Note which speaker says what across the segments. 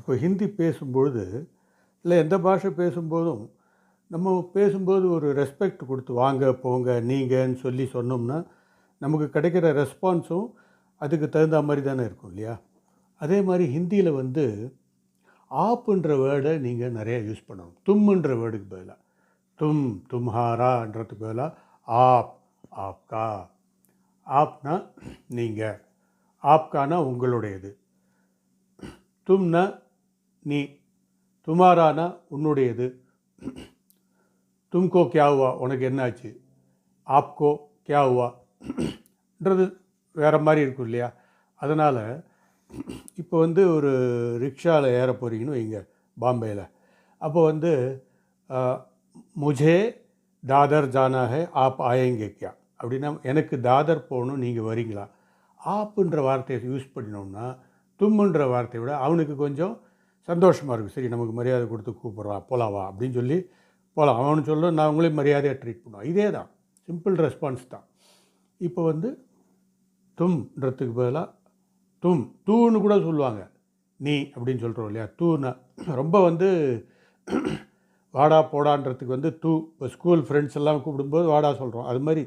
Speaker 1: இப்போ ஹிந்தி பேசும்பொழுது இல்லை எந்த பாஷை பேசும்போதும் நம்ம பேசும்போது ஒரு ரெஸ்பெக்ட் கொடுத்து வாங்க போங்க நீங்கன்னு சொல்லி சொன்னோம்னா நமக்கு கிடைக்கிற ரெஸ்பான்ஸும் அதுக்கு தகுந்த மாதிரி தானே இருக்கும் இல்லையா? அதே மாதிரி ஹிந்தியில் வந்து ஆப்புன்ற வேர்டை நீங்கள் நிறையா யூஸ் பண்ணணும். தும்முன்ற வேர்டுக்கு பதிலாக தும் தும்ஹாரான்றதுக்கு பதிலாக ஆப் ஆப்கா. ஆப்னா நீங்கள் ஆப்கானா உங்களுடையது. தும்னா நீ துமாரானா உன்னுடையது? தும்கோ கியா ஹுவா உனக்கு என்னாச்சு? ஆப்கோ கியா ஹுவான்றது வேறு மாதிரி இருக்கும் இல்லையா? அதனால் இப்போ வந்து ஒரு ரிக்ஷாவில் ஏற போகிறீங்கன்னு வைங்க பாம்பேயில் அப்போ வந்து முஜே தாதர் ஜானாக ஆப் ஆயேங்கே கியா? அப்படின்னா எனக்கு தாதர் போகணும் நீங்கள் வரீங்களா? ஆப்புன்ற வார்த்தையை யூஸ் பண்ணினோம்னா தும்முன்ற வார்த்தையை விட அவனுக்கு கொஞ்சம் சந்தோஷமாக இருக்கும் சரி நமக்கு மரியாதை கொடுத்து கூப்பிட்றான் போலாவா? அப்படின்னு சொல்லி போகலாம் அவனு சொல்ல நான் அவங்களே மரியாதையாக ட்ரீட் பண்ணுவோம் இதே தான். சிம்பிள் ரெஸ்பான்ஸ் தான். இப்போ வந்து தும்ன்றதுக்கு பதிலாக தும் தூன்னு கூட சொல்லுவாங்க. நீ அப்படின்னு சொல்கிறோம் இல்லையா? தூன்னு ரொம்ப வந்து வாடா போடான்றதுக்கு வந்து தூ இப்போ ஸ்கூல் ஃப்ரெண்ட்ஸ் எல்லாம் கூப்பிடும்போது வாடா சொல்கிறோம் அது மாதிரி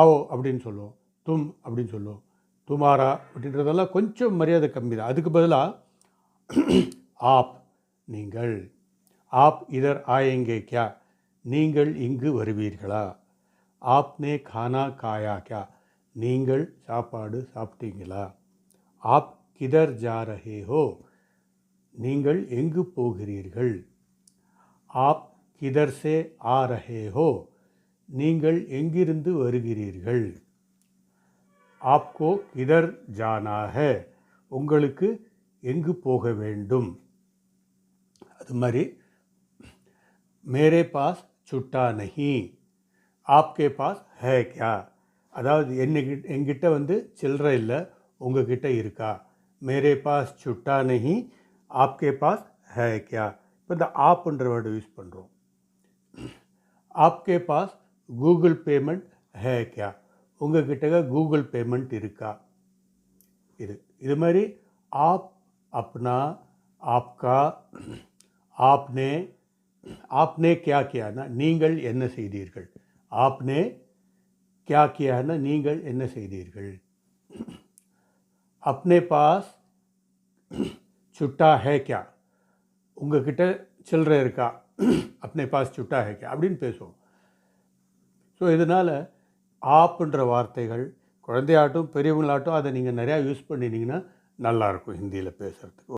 Speaker 1: ஆவோ அப்படின்னு சொல்லுவோம். தும் அப்படின்னு சொல்லுவோம். துமாரா அப்படின்றதெல்லாம் கொஞ்சம் மரியாதை கம்மி தான். அதுக்கு பதிலாக ஆப் நீங்கள். ஆப் இதர் ஆயங்கே கியா நீங்கள் இங்கு வருவீர்களா? ஆப்னே கானா காயா கியா நீங்கள் சாப்பாடு சாப்பிட்டீங்களா? ஆப் கிதர் ஜாரஹே ஹோ நீங்கள் எங்கு போகிறீர்கள்? ஆப் கிதர் சே ஹோ நீங்கள் எங்கிருந்து வருகிறீர்கள்? ஆப்கோ கிதர் ஜானாக. உங்களுக்கு எங்கு போக வேண்டும்? அது மாதிரி மேரே பாஸ் சுட்டா நஹி ஆப்கே பாஸ் ஹே கியா? அதாவது என்னகிட்ட எங்கிட்ட வந்து சில்லற இல்லை உங்ககிட்ட இருக்கா? மேரே பாஸ் சுட்டா நஹி ஆப்கே பாஸ் ஹே கியா? இப்போ இந்த ஆப்ன்ற வேர்டு யூஸ் பண்ணுறோம் ஆப்கே பாஸ் கூகுள் பேமெண்ட் ஹே கியா? உங்ககிட்ட கூகுள் பேமெண்ட் இருக்கா? இது இது மாதிரி ஆப் அப்னா आपने आपने ஆப்னே किया கியானா நீங்கள் என்ன செய்தீர்கள்? ஆப்னே है கியானா நீங்கள் என்ன செய்தீர்கள்? அப்னே பாஸ் சுட்டா ஹே கியா உங்ககிட்ட சில்லறை இருக்கா அப்னே பாஸ் சுட்டா ஹே கியா அப்படின்னு பேசுவோம் ஸோ இதனால் ஆப்புன்ற வார்த்தைகள் குழந்தையாட்டும் பெரியவங்களாட்டும் அதை நீங்கள் நிறையா யூஸ் பண்ணினீங்கன்னா நல்லாயிருக்கும் ஹிந்தியில் பேசுகிறதுக்கு